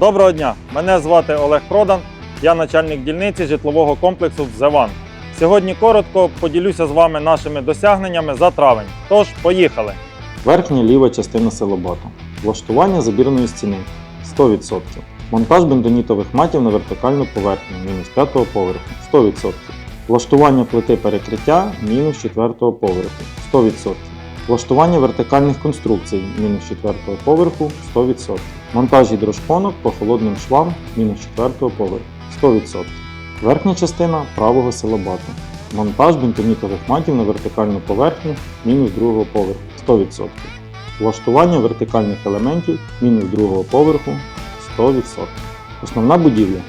Доброго дня! Мене звати Олег Продан, я начальник дільниці житлового комплексу «Зеван». Сьогодні коротко поділюся з вами нашими досягненнями за травень. Тож, поїхали! Верхня ліва частина силобату. Влаштування забірної стіни 100%. Монтаж бендонітових матів на вертикальну поверхню мінус 5 поверху 100%. Влаштування плити перекриття мінус 4 поверху 100%. Влаштування вертикальних конструкцій мінус 4 поверху 100%. Монтаж гідрошпонок по холодним швам мінус 4 поверху 100%. Верхня частина правого силобату. Монтаж бентонітових матів на вертикальну поверхню мінус другого поверху 100%. Влаштування вертикальних елементів мінус другого поверху 100%. Основна будівля.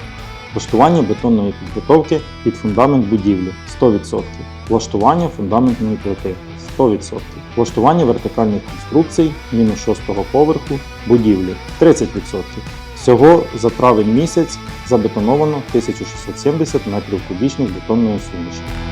Влаштування бетонної підготовки під фундамент будівлі 100%. Влаштування фундаментної плити 100%. Влаштування вертикальних конструкцій мінус 6 поверху будівлі 30%. Всього за травень місяць забетоновано 1670 метрів кубічних бетонної суміші.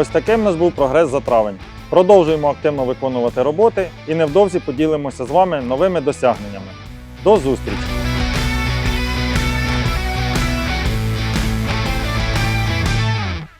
Ось таким у нас був прогрес за травень. Продовжуємо активно виконувати роботи і невдовзі поділимося з вами новими досягненнями. До зустрічі!